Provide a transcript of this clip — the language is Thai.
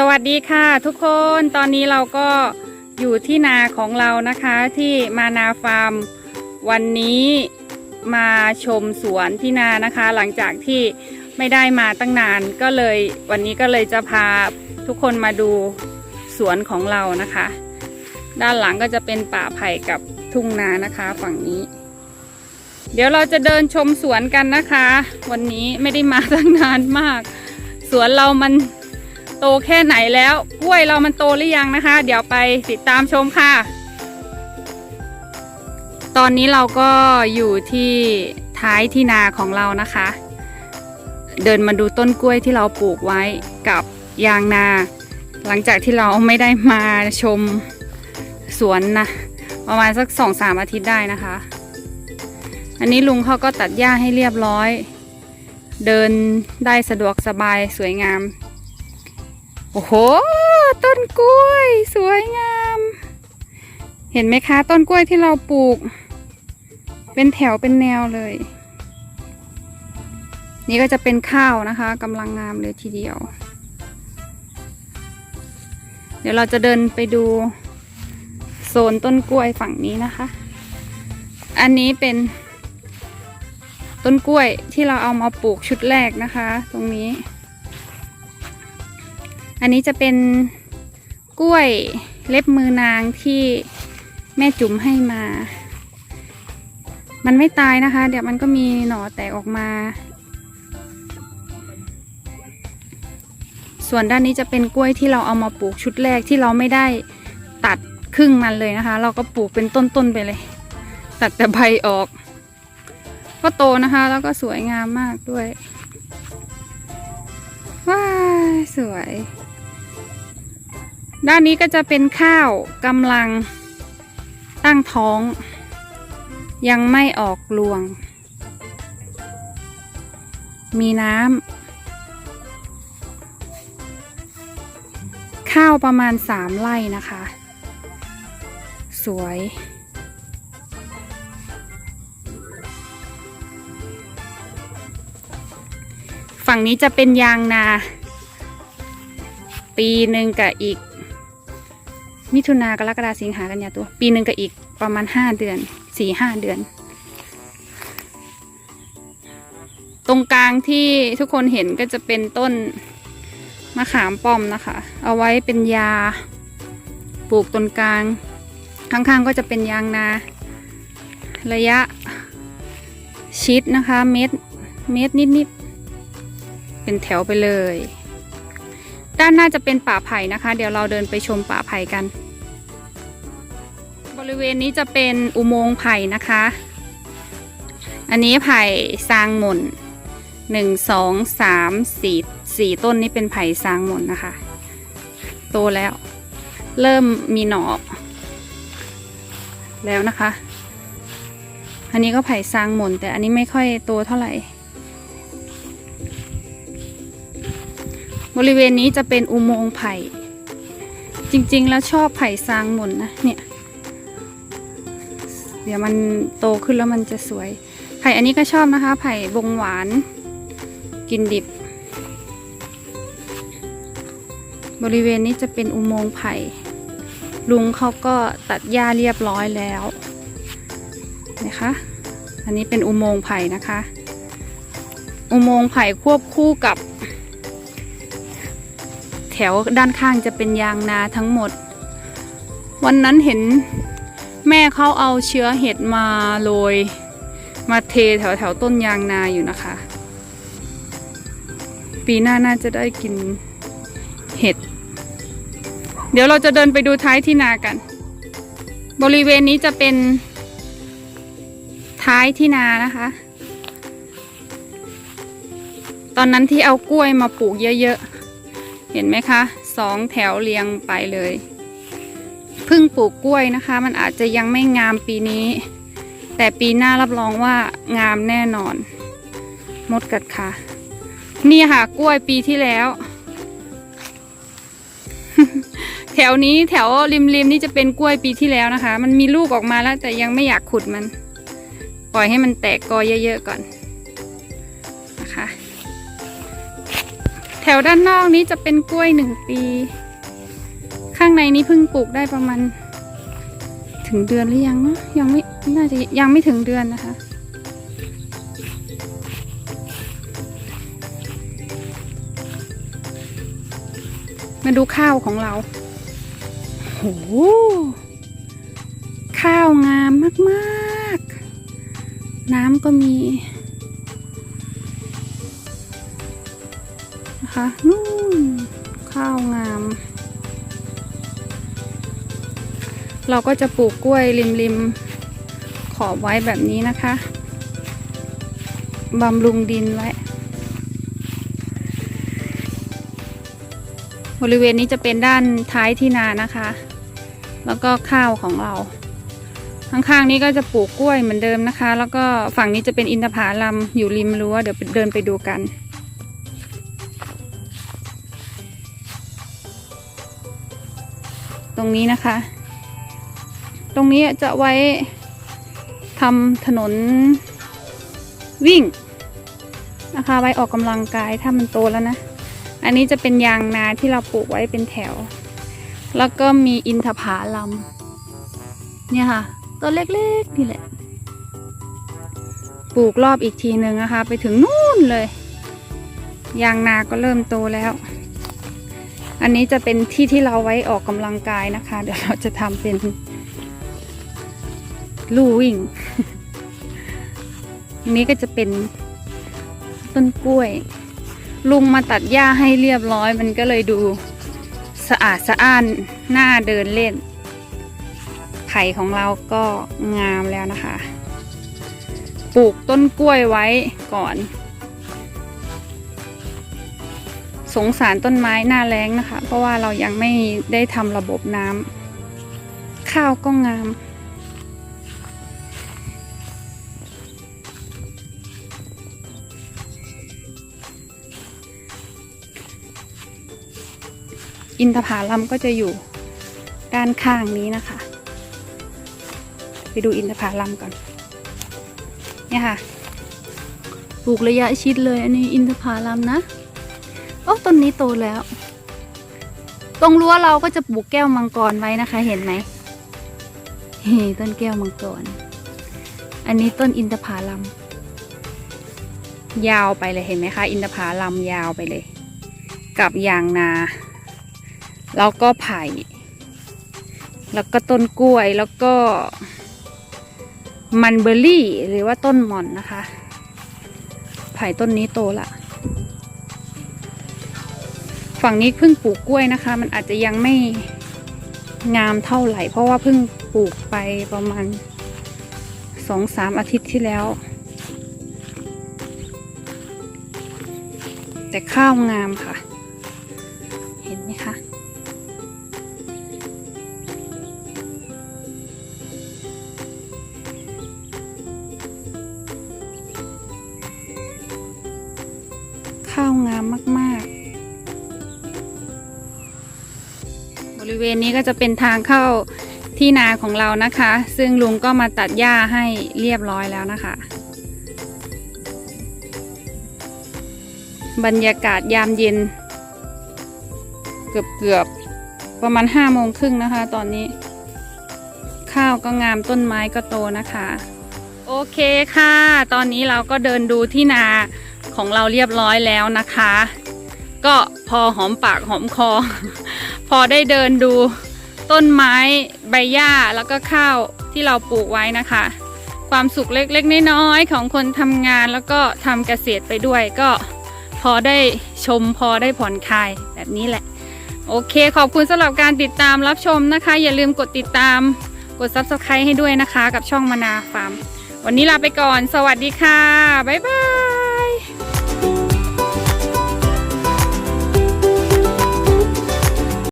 สวัสดีค่ะ ทุกคนตอนนี้เราก็อยู่ที่นาของเรานะคะที่มานาฟาร์ม วันนี้มาชมสวนที่นานะคะ หลังจากที่ไม่ได้มาตั้งนานก็เลย วันนี้ก็เลยจะพาทุกคนมาดูสวนของเรานะคะ ด้านหลังก็จะเป็นป่าไผ่กับทุ่งนานะคะฝั่งนี้ เดี๋ยวเราจะเดินชมสวนกันนะคะ วันนี้ไม่ได้มาตั้งนานมาก สวนเรามัน โตแค่ไหนแล้ว กล้วยเรามันโตหรือยังนะคะ เดี๋ยวไปติดตามชมค่ะ ตอนนี้เราก็อยู่ที่ท้ายที่นาของเรานะคะ เดินมาดูต้นกล้วยที่เราปลูกไว้กับยางนา หลังจากที่เราไม่ได้มาชมสวนนะประมาณสักสองสามอาทิตย์ได้นะคะ อันนี้ลุงเขาก็ตัดหญ้าให้เรียบร้อย เดินได้สะดวกสบายสวยงาม โอ้โห ต้นกล้วย สวยงาม เห็นไหมคะ ต้นกล้วยที่เราปลูก เป็นแถวเป็นแนวเลย นี่ก็จะเป็นข้าวนะคะกำลังงามเลยทีเดียว เดี๋ยวเราจะเดินไปดูโซนต้นกล้วยฝั่งนี้นะคะ อันนี้เป็นต้นกล้วยที่เราเอามาปลูกชุดแรกนะคะ ตรงนี้ อันนี้จะเป็นกล้วยเล็บมือนางที่แม่จุ๋มให้มา มันไม่ตายนะคะ เดี๋ยวมันก็มีหน่อแตกออกมา ส่วนด้านนี้จะเป็นกล้วยที่เราเอามาปลูกชุดแรกที่เราไม่ได้ตัดครึ่งมันเลยนะคะ เราก็ปลูกเป็นต้นๆไปเลย ตัดแต่ใบออก ก็โตนะคะ แล้วก็สวยงามมากด้วย ว้าวสวย ด้านนี้ก็จะเป็นข้าวกำลังตั้งท้อง ยังไม่ออกรวง มีน้ำข้าวประมาณสามไร่นะคะ สวย ฝั่งนี้จะเป็นยางนา ปีหนึ่งกับอีก มิถุนากรกฎาสิงหากันยาตัว ปีหนึ่งกับอีกประมาณห้าเดือนสี่ห้าเดือน ตรงกลางที่ทุกคนเห็นก็จะเป็นต้นมะขามป้อมนะคะ เอาไว้เป็นยาปลูกต้นกลาง ข้างๆก็จะเป็นยางนา ระยะชิดนะคะ เม็ดเม็ดนิดๆเป็นแถวไปเลย ด้านหน้าจะเป็นป่าไผ่นะคะ เดี๋ยวเราเดินไปชมป่าไผ่กัน ริเวณนี้จะเป็นอุโมงค์ไผ่นะคะ อันนี้ไผ่ซางหม่นหนึ่งสองสามสี่สี่ต้นนี้เป็นไผ่ซางหม่นนะคะ โตแล้ว เริ่มมีหน่อแล้วนะคะ อันนี้ก็ไผ่ซางหม่นแต่อันนี้ไม่ค่อยโตเท่าไหร่ บริเวณนี้จะเป็นอุโมงค์ไผ่ จริงๆแล้วชอบไผ่ซางหม่นนะเนี่ย เดี๋ยวมันโตขึ้นแล้วมันจะสวย ไผ่อันนี้ก็ชอบนะคะ ไผ่บงหวาน กินดิบ บริเวณนี้จะเป็นอุโมงค์ไผ่ ลุงเขาก็ตัดหญ้าเรียบร้อยแล้วนะคะ อันนี้เป็นอุโมงค์ไผ่นะคะ อุโมงค์ไผ่ควบคู่กับ แถวด้านข้างจะเป็นยางนาทั้งหมด วันนั้นเห็น ม่เขาเอาเชื้อเห็ดมาโรยมาเทแถวแถวต้นยางนาอยู่นะคะ ปีหน้าน่าจะได้กินเห็ด เดี๋ยวเราจะเดินไปดูท้ายที่นากัน บริเวณนี้จะเป็นท้ายที่นานะคะ ตอนนั้นที่เอากล้วยมาปลูกเยอะๆ เห็นไหมคะสองแถวเรียงไปเลย พิ่งปลูกกล้วยนะคะ มันอาจจะยังไม่งามปีนี้ แต่ปีหน้ารับรองว่างามแน่นอน มดกัดค่ะ นี่ค่ะกล้วยปีที่แล้ว แถวนี้แถวริมริมๆนี่จะเป็นกล้วยปีที่แล้วนะคะ มันมีลูกออกมาแล้ว แต่ยังไม่อยากขุดมัน ปล่อยให้มันแตกกอเยอะๆก่อนนะคะ แถวด้านนอกนี้จะเป็นกล้วยหนึ่งปีางในนี้เพิ่งปลูกได้ประมาณ ถึงเดือนหรือยังนะยังไม่น่าจะยังไม่ถึงเดือนนะคะ มาดูข้าวของเราโหข้าวงามมากๆ น้ำก็มีนะคะนู่นข้าวงาม เราก็จะปลูกกล้วยริมๆขอบไว้แบบนี้นะคะบำรุงดินไว้ บริเวณนี้จะเป็นด้านท้ายที่นานะคะ แล้วก็ข้าวของเรา ข้างๆนี้ก็จะปลูกกล้วยเหมือนเดิมนะคะ แล้วก็ฝั่งนี้จะเป็นอินทผลัมอยู่ริมรั้วเดี๋ยวเดินไปดูกันตรงนี้นะคะ ตรงนี้จะไว้ทำถนนวิ่งนะคะไว้ออกกำลังกายถ้ามันโตแล้วนะ อันนี้จะเป็นยางนาที่เราปลูกไว้เป็นแถว แล้วก็มีอินทผาลัมเนี่ยค่ะต้นเล็กๆนี่แหละ ปลูกรอบอีกทีหนึ่งนะคะ ไปถึงนู่นเลย ยางนาก็เริ่มโตแล้ว อันนี้จะเป็นที่ที่เราไว้ออกกำลังกายนะคะ เดี๋ยวเราจะทำเป็น ลู่วิ่ง อันนี้ก็จะเป็นต้นกล้วย ลุงมาตัดหญ้าให้เรียบร้อย มันก็เลยดูสะอาดสะอ้านหน่าเดินเล่น ไผ่ของเราก็งามแล้วนะคะ ปลูกต้นกล้วยไว้ก่อน สงสารต้นไม้หน้าแรงนะคะ เพราะว่าเรายังไม่ได้ทำระบบน้ำข้าวก็งาม อินทผลัมก็จะอยู่ด้านข้างนี้นะคะ ไปดูอินทผลัมก่อน เนี่ยค่ะ ปลูกระยะชิดเลยอันนี้อินทผลัมนะ โอ้ต้นนี้โตแล้ว ตรงรั้วเราก็จะปลูกแก้วมังกรไว้นะคะ เห็นไหมเฮ้ต้นแก้วมังกร อันนี้ต้นอินทผลัม ยาวไปเลยเห็นไหมคะ อินทผลัมยาวไปเลย กับยางนา แล้วก็ไผ่ แล้วก็ต้นกล้วยแล้วก็ มันเบอร์รี่หรือว่าต้นหม่อนนะคะ ไผ่ต้นนี้โตละฝั่งนี้เพิ่งปลูกกล้วยนะคะ มันอาจจะยังไม่งามเท่าไหร่ เพราะว่าเพิ่งปลูกไปประมาณสองสามอาทิตย์ที่แล้ว แต่ข้าวงามค่ะ ข้าวงามมาก ๆ บริเวณนี้ก็จะเป็นทางเข้าที่นาของเรานะคะ ซึ่งลุงก็มาตัดหญ้าให้เรียบร้อยแล้วนะคะ บรรยากาศยามเย็น เกือบเกือบประมาณห้าโมงครึ่งนะคะ ตอนนี้ ข้าวก็งามต้นไม้ก็โตนะคะ โอเคค่ะ ตอนนี้เราก็เดินดูที่นา ของเราเรียบร้อยแล้วนะคะ ก็พอหอมปากหอมคอ พอได้เดินดูต้นไม้ใบหญ้าแล้วก็ข้าวที่เราปลูกไว้นะคะ ความสุขเล็กๆน้อยๆของคนทำงานแล้วก็ทำเกษตรไปด้วยก็พอได้ชมพอได้ผ่อนคลายแบบนี้แหละ โอเคขอบคุณสำหรับการติดตามรับชมนะคะ อย่าลืมกดติดตามกด subscribe ให้ด้วยนะคะ กับช่องมนาฟาร์มวันนี้ลาไปก่อน สวัสดีค่ะ บ๊ายบาย